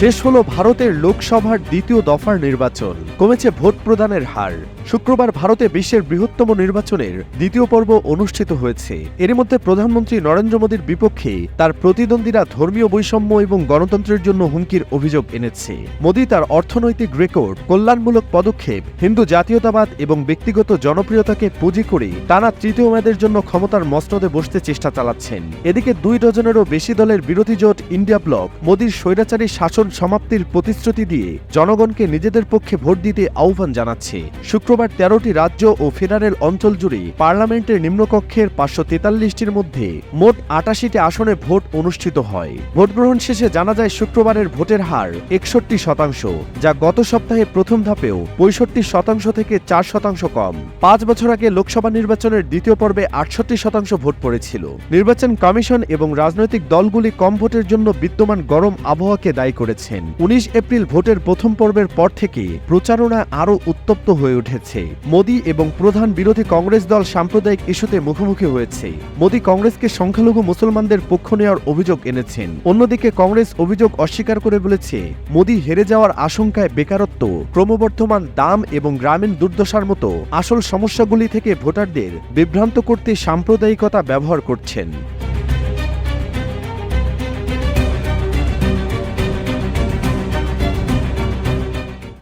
শেষ হলো ভারতের লোকসভার দ্বিতীয় দফার নির্বাচন। কমেছে ভোট প্রদানের হার। শুক্রবার ভারতে বিশ্বের বৃহত্তম নির্বাচনের দ্বিতীয় পর্ব অনুষ্ঠিত হয়েছে। এর মধ্যে প্রধানমন্ত্রী নরেন্দ্র মোদীর বিপক্ষে তার প্রতিদ্বন্দ্বীরা ধর্মীয় বৈষম্য এবং গণতন্ত্রের জন্য হুমকির অভিযোগ এনেছে। মোদী তার অর্থনৈতিক রেকর্ড, কল্যাণমূলক পদক্ষেপ, হিন্দু জাতীয়তাবাদ এবং ব্যক্তিগত জনপ্রিয়তাকে পুঁজি করে টানা তৃতীয় মেয়াদের জন্য ক্ষমতার মসনদে বসতে চেষ্টা চালাচ্ছেন। এদিকে দুই ডজনেরও বেশি দলের বিরোধী জোট ইন্ডিয়া ব্লক মোদীর স্বৈরাচারী শাসন সমাপ্তির প্রতিশ্রুতি দিয়ে জনগণকে নিজেদের পক্ষে ভোট দিতে আহ্বান জানাচ্ছে। শুক্রবার তেরোটি রাজ্য ও ফেডারেল অঞ্চল জুড়ে পার্লামেন্টের নিম্নকক্ষের পাঁচশো তেতাল্লিশটির মধ্যে মোট আটাশিটি আসনে ভোট অনুষ্ঠিত হয়। ভোট গ্রহণ শেষে জানা যায় শুক্রবারের ভোটের হার একষট্টি শতাংশ, যা গত সপ্তাহে প্রথম ধাপেও পঁয়ষট্টি শতাংশ থেকে চার শতাংশ কম। পাঁচ বছর আগে লোকসভা নির্বাচনের দ্বিতীয় পর্বে আটষট্টি শতাংশ ভোট পড়েছিল। নির্বাচন কমিশন এবং রাজনৈতিক দলগুলি কম ভোটের জন্য বিদ্যমান গরম আবহাওয়াকে দায়ী করেছেন। উনিশ এপ্রিল ভোটের প্রথম পর্বের পর থেকে প্রচারণা আরও উত্তপ্ত হয়ে উঠেছে। মোদী এবং প্রধান বিরোধী কংগ্রেস দল সাম্প্রদায়িক ইস্যুতে মুখোমুখি হয়েছে। মোদী কংগ্রেসকে সংখ্যালঘু মুসলমানদের পক্ষ নেওয়ার অভিযোগ এনেছেন। অন্যদিকে কংগ্রেস অভিযোগ অস্বীকার করে বলেছে, মোদী হেরে যাওয়ার আশঙ্কায় বেকারত্ব, ক্রমবর্ধমান দাম এবং গ্রামীণ দুর্দশার মতো আসল সমস্যাগুলি থেকে ভোটারদের বিভ্রান্ত করতে সাম্প্রদায়িকতা ব্যবহার করছেন।